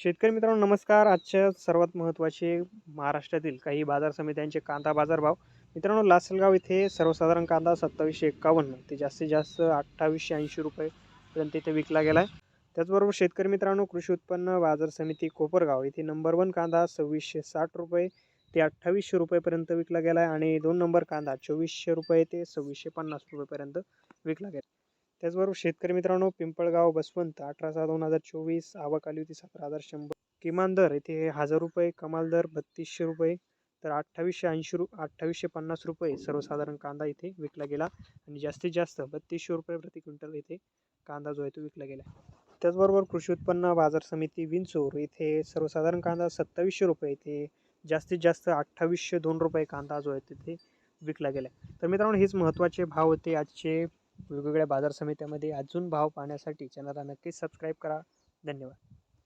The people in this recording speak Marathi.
शेतकरी मित्रांनो नमस्कार. आजच्या सर्वात महत्त्वाचे महाराष्ट्रातील काही बाजार समित्यांचे कांदा बाजारभाव. मित्रांनो लासलगाव इथे सर्वसाधारण कांदा सत्तावीसशे एक्कावन्न ते जास्तीत जास्त अठ्ठावीसशे ऐंशी रुपयेपर्यंत इथे विकला गेला आहे त्याचबरोबर शेतकरी मित्रांनो कृषी उत्पन्न बाजार समिती कोपरगाव इथे नंबर वन कांदा सव्वीसशे साठ रुपये ते अठ्ठावीसशे रुपयेपर्यंत विकला गेला आहे आणि दोन नंबर कांदा चोवीसशे रुपये ते सव्वीसशे पन्नास रुपयेपर्यंत विकला गेला त्याचबरोबर शेतकरी मित्रांनो पिंपळगाव बसवंत अठरा सहा दोन हजार चोवीस आवक आली होती सतरा हजार शंभर. किमान दर इथे हजार रुपये कमाल दर बत्तीसशे रुपये तर अठ्ठावीसशे ऐंशी रु अठ्ठावीसशे पन्नास रुपये सर्वसाधारण कांदा इथे विकला गेला. आणि जास्तीत जास्त बत्तीसशे रुपये प्रति क्विंटल इथे कांदा जो आहे तो विकला गेला. त्याचबरोबर कृषी उत्पन्न बाजार समिती विंचूर इथे सर्वसाधारण कांदा सत्तावीसशे रुपये इथे जास्तीत जास्त अठ्ठावीसशे दोन रुपये कांदा जो आहे तिथे विकला गेला. तर मित्रांनो हेच महत्त्वाचे भाव होते आजचे वेगवेगळ्या बाजार समित्यामध्ये अजून भाव पाहण्यासाठी चॅनलला नक्कीच सबस्क्राईब करा. धन्यवाद.